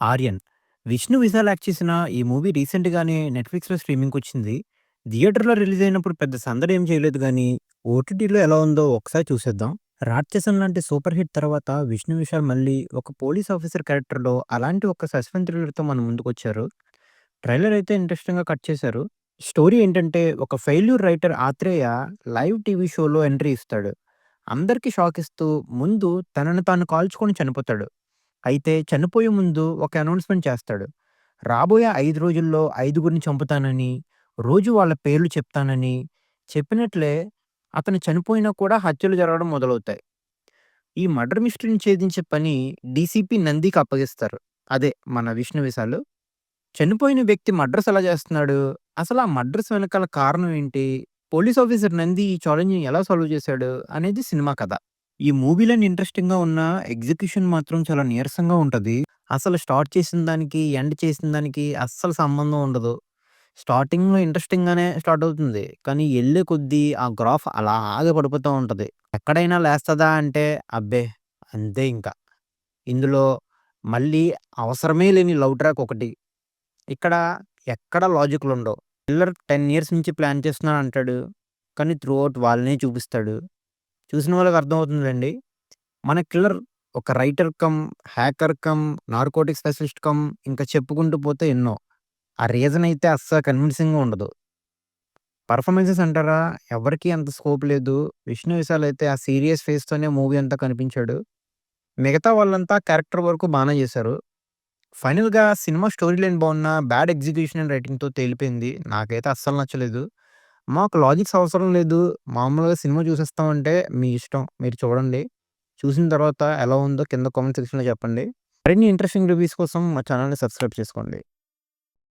'Aryan'. Vishnu Vishal act చేసిన ఈ movie రీసెంట్‌గానే నెట్‌ఫ్లిక్స్‌లో స్ట్రీమింగ్‌కొచ్చింది. థియేటర్‌లో రిలీజ్ అయినప్పుడు పెద్ద సందడి ఏం చేయలేదు గానీ, ఓటీటీలో ఎలా ఉందో ఒకసారి చూసేద్దాం. 'రాட்ససన్' లాంటి సూపర్ హిట్ తర్వాత విష్ణు విశాల్ మళ్ళీ ఒక పోలీస్ ఆఫీసర్ క్యారెక్టర్‌లో అలాంటి ఒక సస్పెన్స్ థ్రిల్లర్‌తో మన ముందుకొచ్చారు. ట్రైలర్ అయితే ఇంట్రెస్టింగ్‌గా కట్ చేశారు. స్టోరీ ఏంటంటే ఒక failure writer Atreya live TV షోలో ఎంట్రీ ఇస్తాడు. అందరికీ షాక్ ఇస్తూ ముందు తనను తాను కాల్చుకొని చనిపోతాడు. అయితే చనిపోయే ముందు ఒక అనౌన్స్‌మెంట్ చేస్తాడు. రాబోయే 5 రోజుల్లో ఐదుగురిని చంపుతానని, రోజు వాళ్ళ పేర్లు చెప్తానని, చెప్పినట్లే అతను చనిపోయినా కూడా హత్యలు జరగడం మొదలవుతాయి. ఈ మర్డర్ మిస్టరీని ఛేదించే పని డీసీపీ నందికి అప్పగిస్తారు. అదే మన విష్ణు విశాల్. చనిపోయిన వ్యక్తి మర్డర్స్ ఎలా చేస్తున్నాడు? అసలు ఆ మర్డర్స్ వెనకాల కారణం ఏంటి? పోలీస్ ఆఫీసర్ నంది ఈ ఛాలెంజ్‌ని ఎలా సాల్వ్ చేశాడు? అనేది సినిమా కథ. ఈ మూవీలోని ఇంట్రెస్టింగ్‌గా ఉన్న ఎగ్జిక్యూషన్ మాత్రం చాలా నీరసంగా ఉంటది. అసలు స్టార్ట్ చేసిన దానికి, ఎండ్ చేసిన దానికి అస్సలు సంబంధం ఉండదు. స్టార్టింగ్‌లో ఇంట్రెస్టింగ్‌గానే స్టార్ట్ అవుతుంది. కానీ ఎళ్ళే కొద్దీ ఆ గ్రాఫ్ అలాగే పడిపోతూ ఉంటది. ఎక్కడైనా లేస్తదా అంటే అబ్బే! అంతే ఇంకా ఇందులో మళ్ళీ అవసరమే లేని లవ్ ట్రాక్ ఒకటి. ఇక్కడ ఎక్కడ లాజిక్‌లుండవు. పిల్లర్ 10 ఇయర్స్ నుంచి ప్లాన్ చేస్తున్నాను అంటాడు. కానీ త్రూ ఔట్ వాళ్ళనే చూపిస్తాడు. చూసిన వాళ్ళకి అర్థమవుతుందండి. మన కిల్లర్ ఒక writer cum, hacker cum, narcotic specialist cum ఇంకా చెప్పుకుంటూ పోతే ఎన్నో. ఆ రీజన్ అయితే అస్సలు కన్విన్సింగ్‌గా ఉండదు. పర్ఫార్మెన్సెస్ అంటారా? ఎవరికీ అంత స్కోప్ లేదు. విష్ణు విశాల్ అయితే ఆ సీరియస్ ఫేస్‌తోనే మూవీ అంతా కనిపించాడు. మిగతా వాళ్ళంతా క్యారెక్టర్ వరకు బానే చేశారు. ఫైనల్‌గా సినిమా స్టోరీ లైన్ బావున్నా బ్యాడ్ ఎగ్జిక్యూషన్ అండ్ రైటింగ్‌తో తేలిపోయింది. నాకైతే అస్సలు నచ్చలేదు. మాకు లాజిక్స్ అవసరం లేదు. మామూలుగా సినిమా చూసేస్తామంటే మీ ఇష్టం. మీరు చూడండి. చూసిన తర్వాత ఎలా ఉందో కింద కామెంట్ సెక్షన్‌లో చెప్పండి. మరిన్ని ఇంట్రెస్టింగ్ రివ్యూస్ కోసం మా ఛానెల్‌ని సబ్స్క్రైబ్ చేసుకోండి.